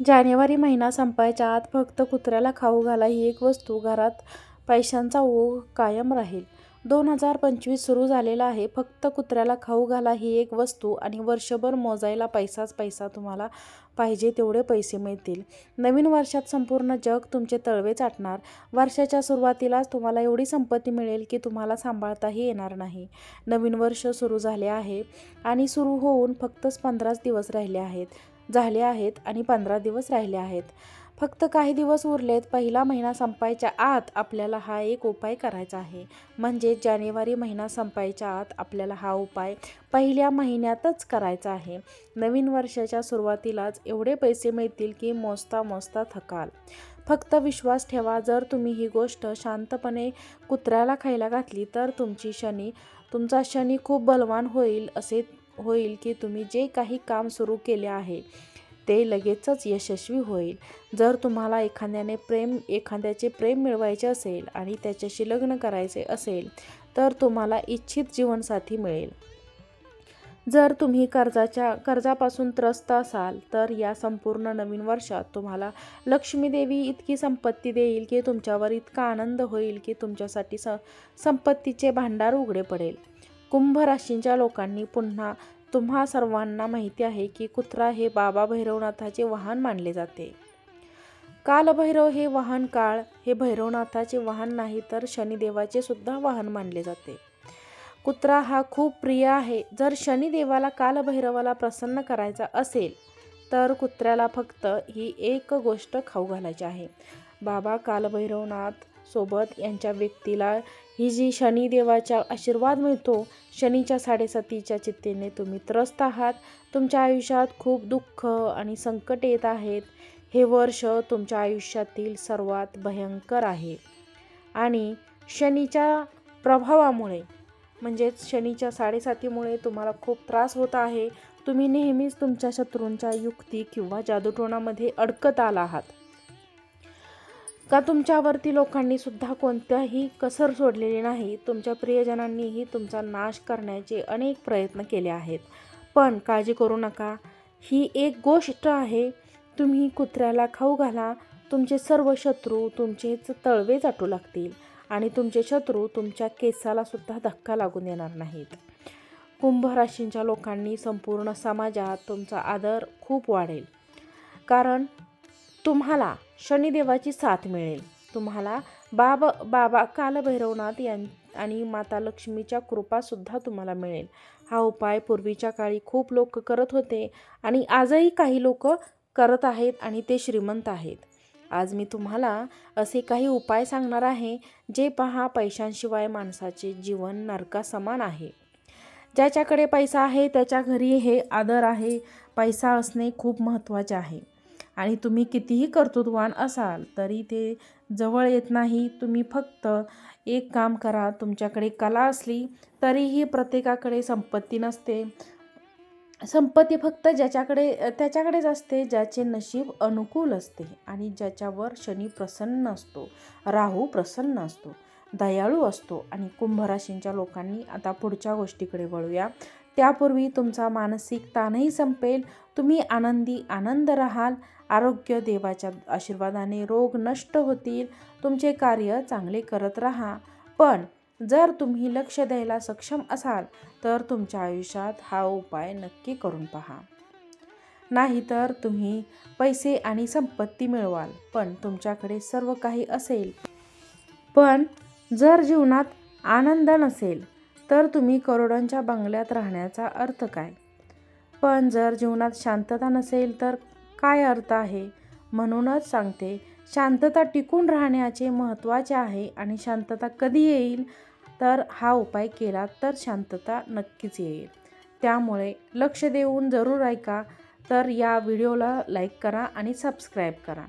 जानेवारी महिना संपायच्या आत फक्त कुत्र्याला खाऊ घाला ही एक वस्तू घरात पैशांचा ओघ कायम राहील. दोन हजार पंचवीस सुरू झालेला आहे. फक्त कुत्र्याला खाऊ घाला ही एक वस्तू आणि वर्षभर मोजायला पैसाच पैसा. तुम्हाला पाहिजे तेवढे पैसे मिळतील. नवीन वर्षात संपूर्ण जग तुमचे तळवे चाटणार. वर्षाच्या सुरुवातीलाच तुम्हाला एवढी संपत्ती मिळेल की तुम्हाला सांभाळताही येणार नाही. नवीन वर्ष सुरू झाले आहे आणि सुरू होऊन फक्तच पंधराच दिवस राहिले आहेत झाले आहेत आणि पंधरा दिवस राहिले आहेत. फक्त काही दिवस उरलेत. पहिला महिना संपायच्या आत आपल्याला हा एक उपाय करायचा आहे. म्हणजेच जानेवारी महिना संपायच्या आत आपल्याला हा उपाय पहिल्या महिन्यातच करायचा आहे. नवीन वर्षाच्या सुरुवातीलाच एवढे पैसे मिळतील की मोजता मोजता थकाल. फक्त विश्वास ठेवा. जर तुम्ही ही गोष्ट शांतपणे कुत्र्याला खायला घातली तर तुमची शनी तुमचा शनी खूप बलवान होईल. असे होईल की तुम्ही जे काही काम सुरू केले आहे ते लगेचच यशस्वी होईल. जर तुम्हाला एखाद्याने प्रेम एखाद्याचे प्रेम मिळवायचे असेल आणि त्याच्याशी लग्न करायचे असेल तर तुम्हाला इच्छित जीवनसाथी मिळेल. जर तुम्ही कर्जाच्या कर्जापासून त्रस्त असाल तर या संपूर्ण नवीन वर्षात तुम्हाला लक्ष्मीदेवी इतकी संपत्ती देईल की तुमच्यावर इतका आनंद होईल की तुमच्यासाठी स संपत्तीचे भांडार उघडे पडेल. कुंभ राशींच्या लोकांनी पुन्हा तुम्हा सर्वांना माहिती आहे की कुत्रा हे बाबा भैरवनाथाचे वाहन मानले जाते. कालभैरव हे वाहन काळ हे भैरवनाथाचे वाहन नाही तर शनिदेवाचे सुद्धा वाहन मानले जाते. कुत्रा हा खूप प्रिय आहे. जर शनिदेवाला कालभैरवाला प्रसन्न करायचा असेल तर कुत्र्याला फक्त ही एक गोष्ट खाऊ घालायची आहे. बाबा कालभैरवनाथ सोबत यांच्या व्यक्तीला ही जी शनिदेवाचा आशीर्वाद मिळतो. शनीच्या साडेसातीच्या चित्तेने तुम्ही त्रस्त आहात. तुमच्या आयुष्यात खूप दुःख आणि संकट येत आहेत. हे वर्ष तुमच्या आयुष्यातील सर्वात भयंकर आहे आणि शनीच्या प्रभावामुळे म्हणजेच शनीच्या साडेसातीमुळे तुम्हाला खूप त्रास होत आहे. तुम्ही नेहमीच तुमच्या शत्रूंच्या युक्ती किंवा जादूटोणामध्ये अडकत आला आहात. का तुमच्यावरती लोकांनी सुद्धा कोणत्याही कसर सोडलेली नाही. तुमच्या प्रियजनांनीही तुमचा नाश करण्याचे अनेक प्रयत्न केले आहेत. पण काळजी करू नका. ही एक गोष्ट आहे. तुम्ही कुत्र्याला खाऊ घाला. तुमचे सर्व शत्रू तुमचेच तळवे चाटू लागतील आणि तुमचे शत्रू तुमच्या केसाला सुद्धा धक्का लागून देणार नाहीत. कुंभ राशींच्या लोकांनी संपूर्ण समाजात तुमचा आदर खूप वाढेल. कारण तुम्हाला शनिदेवाची साथ मिळेल. तुम्हाला बाब बाबा कालभैरवनाथ यां आणि माता लक्ष्मीच्या कृपासुद्धा तुम्हाला मिळेल. हा उपाय पूर्वीच्या काळी खूप लोक करत होते आणि आजही काही लोक करत आहेत आणि ते श्रीमंत आहेत. आज मी तुम्हाला असे काही उपाय सांगणार आहे जे पहा पैशांशिवाय माणसाचे जीवन नरकासमान आहे. ज्याच्याकडे पैसा आहे त्याच्या घरी हे आदर आहे. पैसा असणे खूप महत्त्वाचे आहे आणि तुम्ही कितीही कर्तृत्ववान असाल तरी ते जवळ येत नाही. तुम्ही फक्त एक काम करा. तुमच्याकडे कला असली तरीही प्रत्येकाकडे संपत्ती नसते. संपत्ती फक्त ज्याच्याकडे त्याच्याकडेच असते ज्याचे नशीब अनुकूल असते आणि ज्याच्यावर शनी प्रसन्न असतो, राहू प्रसन्न असतो, दयाळू असतो आणि कुंभराशींच्या लोकांनी आता पुढच्या गोष्टीकडे वळूया. त्यापूर्वी तुमचा मानसिक ताणही संपेल. तुम्ही आनंदी आनंद राहाल. आरोग्य देवाच्या आशीर्वादाने रोग नष्ट होतील. तुमचे कार्य चांगले करत राहा. पण जर तुम्ही लक्ष द्यायला सक्षम असाल तर तुमच्या आयुष्यात हा उपाय नक्की करून पहा. नाहीतर तुम्ही पैसे आणि संपत्ती मिळवाल पण तुमच्याकडे सर्व काही असेल पण जर जीवनात आनंद नसेल तर तुम्ही करोडांच्या बंगल्यात राहण्याचा अर्थ काय? पण जर जीवनात शांतता नसेल तर काय अर्थ आहे? म्हणूनच सांगते शांतता टिकून राहण्याचे महत्त्वाचे आहे आणि शांतता कधी येईल तर हा उपाय केला तर शांतता नक्कीच येईल. त्यामुळे लक्ष देऊन जरूर ऐका. तर या व्हिडिओला लाईक करा आणि सबस्क्राईब करा.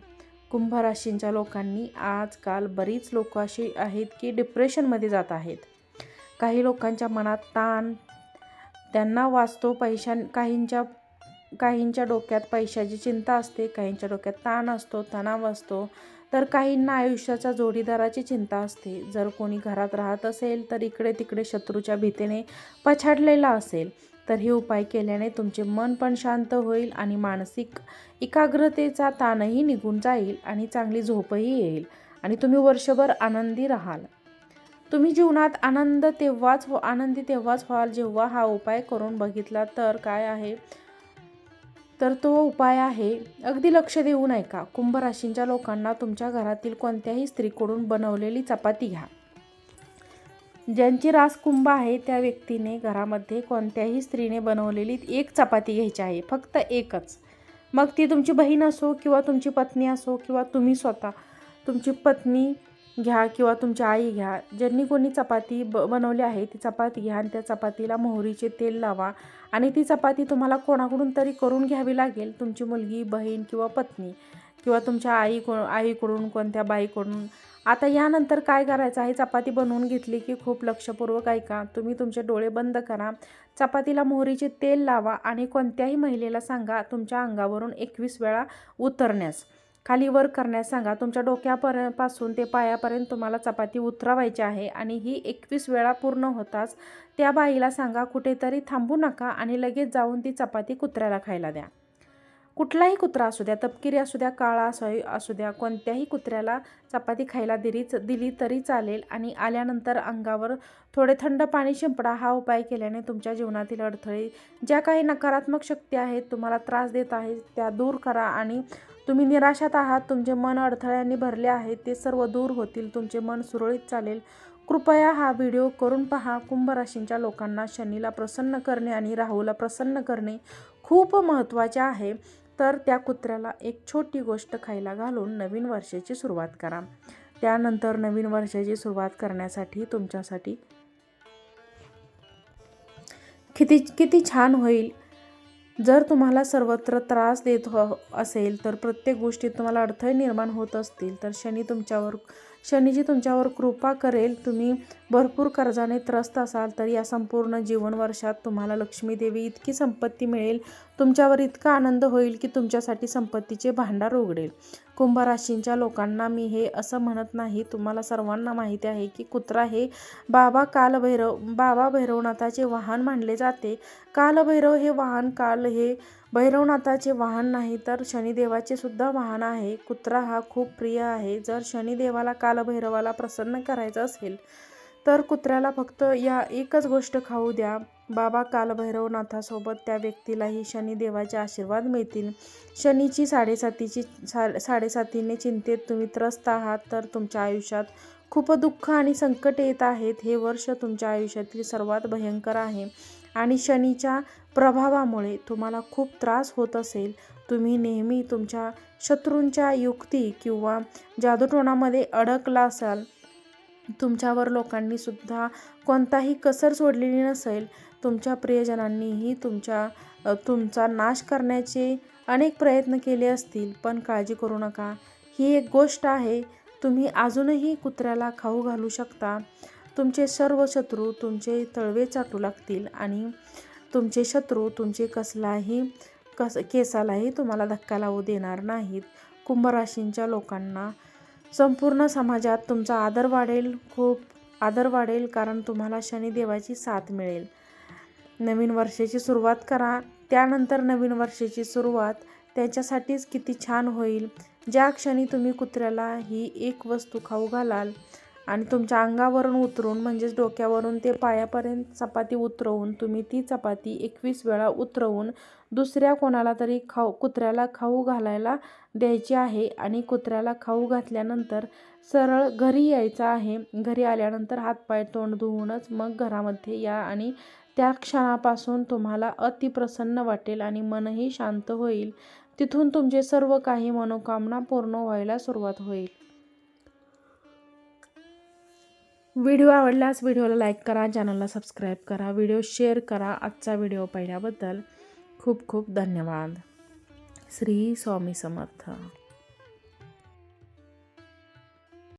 कुंभराशींच्या लोकांनी आजकाल बरीच लोक अशी आहेत की डिप्रेशनमध्ये जात आहेत. काही लोकांच्या मनात ताण त्यांना वाचतो पैशां काहींच्या काहींच्या डोक्यात पैशाची चिंता असते. काहींच्या डोक्यात ताण असतो, तणाव असतो तर काहींना आयुष्याच्या जोडीदाराची चिंता असते. जर कोणी घरात राहत असेल तर इकडे तिकडे शत्रूच्या भीतीने पछाडलेला असेल तर हे उपाय केल्याने तुमचे मन पण शांत होईल आणि मानसिक एकाग्रतेचा ताणही निघून जाईल आणि चांगली झोपही येईल आणि तुम्ही वर्षभर आनंदी राहाल तुम्ही जीवनात आनंद तेव्हाच हो आनंदी तेव्हाच व्हाल जेव्हा हा उपाय करून बघितला तर काय आहे? तर तो उपाय आहे अगदी लक्ष देऊ नये का कुंभ राशींच्या लोकांना तुमच्या घरातील कोणत्याही स्त्रीकडून बनवलेली चपाती घ्या. ज्यांची रास कुंभ आहे त्या व्यक्तीने घरामध्ये कोणत्याही स्त्रीने बनवलेली एक चपाती घ्यायची आहे फक्त एकच. मग ती तुमची बहीण असो किंवा तुमची पत्नी असो किंवा तुम्ही स्वतः तुमची पत्नी घ्या किंवा तुमची आई घ्या. ज्यांनी कोणी चपाती ब बनवली आहे ती चपाती घ्या आणि त्या चपातीला मोहरीचे तेल लावा. आणि ती चपाती तुम्हाला कोणाकडून तरी करून घ्यावी लागेल तुमची मुलगी बहीण किंवा पत्नी किंवा तुमच्या आई को आईकडून कोणत्या बाईकडून. आता यानंतर काय करायचं? आहे चपाती बनवून घेतली की खूप लक्षपूर्वक ऐका. तुम्ही तुमचे डोळे बंद करा. चपातीला मोहरीचे तेल लावा आणि कोणत्याही महिलेला सांगा तुमच्या अंगावरून एकवीस वेळा उतरण्यास. खाली वर करण्यास सांगा. तुमच्या डोक्यापर्यंतपासून ते पायापर्यंत तुम्हाला चपाती उतरवायची आहे आणि ही एकवीस वेळा पूर्ण होताच त्या बाईला सांगा कुठेतरी थांबू नका आणि लगेच जाऊन ती चपाती कुत्र्याला खायला द्या. कुठलाही कुत्रा असू द्या तपकिरी असू द्या काळा असू असू द्या कोणत्याही कुत्र्याला चपाती खायला दिलीच दिली तरी चालेल आणि आल्यानंतर अंगावर थोडे थंड पाणी शिंपडा. हा उपाय केल्याने तुमच्या जीवनातील अडथळे ज्या काही नकारात्मक शक्ती आहेत तुम्हाला त्रास देत आहेत त्या दूर करा आणि तुम्ही निराशात आहात तुमचे मन अडथळ्यांनी भरले आहे ते सर्व दूर होतील तुमचे मन सुरळीत चालेल. कृपया हा व्हिडिओ करून पहा. कुंभ राशींच्या लोकांना शनीला प्रसन्न करणे आणि राहूला प्रसन्न करणे खूप महत्त्वाचे आहे. तर त्या कुत्र्याला एक छोटी गोष्ट खायला घालून नवीन वर्षाची सुरुवात करा. त्यानंतर नवीन वर्षाची सुरुवात करण्यासाठी तुमच्यासाठी किती किती छान होईल. जर तुम्हाला सर्वत्र त्रास देत हो असेल तर प्रत्येक गोष्टीत तुम्हाला अडथळे निर्माण होत असतील तर शनी तुमच्यावर शनीजी तुमच्यावर कृपा करेल. तुम्ही भरपूर कर्जाने त्रस्त असाल तर या संपूर्ण जीवन वर्षात तुम्हाला लक्ष्मी देवी इतकी संपत्ती मिळेल. तुमच्यावर इतका आनंद होईल की तुमच्यासाठी संपत्तीचे भांडार उघडेल. कुंभ राशींच्या लोकांना मी हे असं म्हणत नाही. तुम्हाला सर्वांना माहिती आहे की कुत्रा हे बाबा कालभैरव बाबा भैरवनाथाचे वाहन मानले जाते. कालभैरव हे वाहन काल हे भैरवनाथाचे वाहन नाही तर शनिदेवाचे सुद्धा वाहन आहे. कुत्रा हा खूप प्रिय आहे. जर शनिदेवाला कालभैरवाला प्रसन्न करायचं असेल तर कुत्र्याला फक्त या एकच गोष्ट खाऊ द्या. बाबा कालभैरवनाथासोबत त्या व्यक्तीलाही शनिदेवाचे आशीर्वाद मिळतील. शनीची साडेसातीची सा साडेसातीने चिंतेत तुम्ही त्रस्त आहात तर तुमच्या आयुष्यात खूप दुःख आणि संकट येत आहेत. हे वर्ष तुमच्या आयुष्यातील सर्वात भयंकर आहे. आणि शनीच्या प्रभावामुळे तुम्हाला खूप त्रास होत असेल. तुम्ही नेहमी तुमच्या शत्रूंच्या युक्ती किंवा जादूटोणामध्ये अडकला असाल. तुमच्यावर लोकांनी सुद्धा कोणताही कसर सोडलेली नसेल. तुमच्या प्रियजनांनीही तुमच्या तुमचा नाश करण्याचे अनेक प्रयत्न केले असतील. पण काळजी करू नका. ही एक गोष्ट आहे. तुम्ही अजूनही कुत्र्याला खाऊ घालू शकता. तुमचे सर्व शत्रू तुमचे तळवे चाटू लागतील आणि तुमचे शत्रू तुमचे कसलाही कस केसालाही तुम्हाला धक्का लावू देणार नाहीत. कुंभराशींच्या लोकांना संपूर्ण समाजात तुमचा आदर वाढेल खूप आदर वाढेल कारण तुम्हाला शनिदेवाची साथ मिळेल. नवीन वर्षाची सुरुवात करा. त्यानंतर नवीन वर्षाची सुरुवात त्याच्यासाठीच किती छान होईल. ज्या क्षणी तुम्ही कुत्र्याला ही एक वस्तू खाऊ घालाल आणि तुमच्या अंगावरून उतरून म्हणजेच डोक्यावरून ते पायापर्यंत चपाती उतरवून तुम्ही ती चपाती एकवीस वेळा उतरवून दुसऱ्या कोणाला तरी खाऊ कुत्र्याला खाऊ घालायला द्यायची आहे आणि कुत्र्याला खाऊ घातल्यानंतर सरळ घरी यायचं आहे. घरी आल्यानंतर हातपाय तोंड धुवूनच मग घरामध्ये या आणि त्या क्षणापासून तुम्हाला अतिप्रसन्न वाटेल आणि मनही शांत होईल. तिथून तुमचे सर्व काही मनोकामना पूर्ण व्हायला सुरुवात होईल. व्हिडिओ आवडल्यास व्हिडिओला लाईक करा चॅनलला सबस्क्राईब करा व्हिडिओ शेअर करा. आजचा व्हिडिओ पाहिल्याबद्दल खूप खूप धन्यवाद. श्री स्वामी समर्थ.